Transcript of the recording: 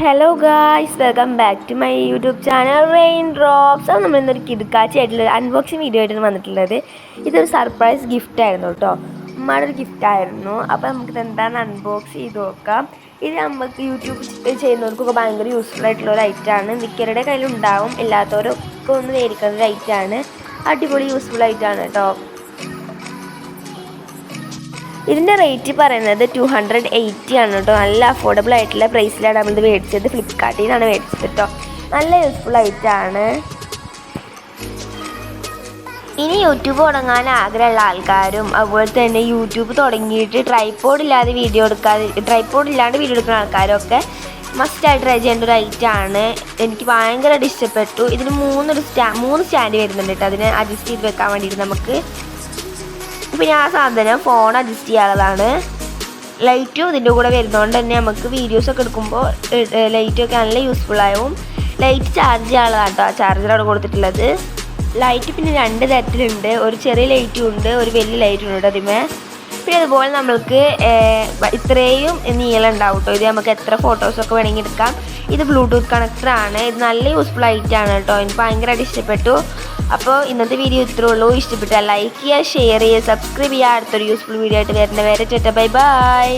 Hello guys welcome back to my YouTube channel rain drops അത് നമ്മൾ ഇന്നൊരു കിടുക്കാച്ചി ആയിട്ടുള്ള അൺബോക്സിങ് വീഡിയോ ആയിട്ടാണ് വന്നിട്ടുള്ളത്. ഇതൊരു സർപ്രൈസ് ഗിഫ്റ്റ് ആയിരുന്നു കേട്ടോ. ഉമ്മയുടെ ഒരു ഗിഫ്റ്റ് ആയിരുന്നു അപ്പോൾ നമുക്കിത് എന്താണെന്ന് അൺബോക്സ് ചെയ്ത് നോക്കാം. ഇത് നമുക്ക് യൂട്യൂബ് ചെയ്യുന്നവർക്കൊക്കെ ഭയങ്കര യൂസ്ഫുൾ ആയിട്ടുള്ള ഒരു ഐറ്റമാണ് മിക്കവരുടെ കയ്യിലുണ്ടാവും ഇല്ലാത്തവരൊക്കെ ഒന്ന് മേടിക്കുന്ന ഒരു ഐറ്റമാണ് അടിപൊളി യൂസ്ഫുൾ ആയിട്ടാണ് കേട്ടോ. ഇതിന്റെ റേറ്റ് പറയുന്നത് ടു ഹൺഡ്രഡ് എയ്റ്റി ആണ് കേട്ടോ. നല്ല അഫോർഡബിൾ ആയിട്ടുള്ള പ്രൈസിലാണ് നമ്മളിത് മേടിച്ചത്. ഫ്ലിപ്പ്കാർട്ടിൽ നിന്നാണ് മേടിച്ചത് കേട്ടോ. നല്ല യൂസ്ഫുൾ ആയിട്ടാണ്. ഇനി യൂട്യൂബ് തുടങ്ങാൻ ആഗ്രഹമുള്ള ആൾക്കാരും അതുപോലെ തന്നെ യൂട്യൂബ് തുടങ്ങിയിട്ട് ട്രൈപ്പോഡ് ഇല്ലാതെ വീഡിയോ എടുക്കാതെ ട്രൈപ്പോഡ് ഇല്ലാണ്ട് വീഡിയോ എടുക്കുന്ന ആൾക്കാരൊക്കെ മസ്റ്റായിട്ട് ട്രൈ ചെയ്യേണ്ട ഒരു ഐറ്റമാണ് എനിക്ക് ഭയങ്കരമായിട്ട് ഇഷ്ടപ്പെട്ടു. ഇതിന് മൂന്നൊരു സ്റ്റാ മൂന്ന് സ്റ്റാൻഡ് വരുന്നുണ്ട് കേട്ടോ. അതിനെ അഡ്ജസ്റ്റ് ചെയ്ത് വെക്കാൻ വേണ്ടിയിട്ട് നമുക്ക് പിന്നെ ആ സാധനം ഫോൺ അഡ്ജസ്റ്റ് ചെയ്യാനുള്ളതാണ്. ലൈറ്റും ഇതിന്റെ കൂടെ വരുന്നതുകൊണ്ട് തന്നെ നമുക്ക് വീഡിയോസൊക്കെ എടുക്കുമ്പോൾ ലൈറ്റൊക്കെ നല്ല യൂസ്ഫുൾ ആവും. ലൈറ്റ് ചാർജ് ചെയ്യാനുള്ളതാണ് കേട്ടോ ചാർജറാണ് കൊടുത്തിട്ടുള്ളത്. ലൈറ്റ് പിന്നെ രണ്ട് തരത്തിലുണ്ട്. ഒരു ചെറിയ ലൈറ്റും ഉണ്ട് ഒരു വലിയ ലൈറ്റും ഉണ്ട് അതിമേ. പിന്നെ അതുപോലെ നമ്മൾക്ക് ഇത്രയും നീളം ഉണ്ടാവും കേട്ടോ. ഇത് നമുക്ക് എത്ര ഫോട്ടോസൊക്കെ വേണമെങ്കിൽ എടുക്കാം. ഇത് ബ്ലൂടൂത്ത് കണക്ടറാണ് ഇത് നല്ല യൂസ്ഫുൾ ആയിട്ടാണ് കേട്ടോ. എനിക്ക് ഭയങ്കരമായിട്ട് ഇഷ്ടപ്പെട്ടു. അപ്പോൾ ഇന്നത്തെ വീഡിയോ ഇത്രേ ഉള്ളൂ. ഇഷ്ടപ്പെട്ടാൽ ലൈക്ക് ചെയ്യുക ഷെയർ ചെയ്യുക സബ്സ്ക്രൈബ് ചെയ്യുക. അടുത്തൊരു യൂസ്ഫുൾ വീഡിയോ ആയിട്ട് വരുന്നവരെ ചേട്ടാ ബൈ ബൈ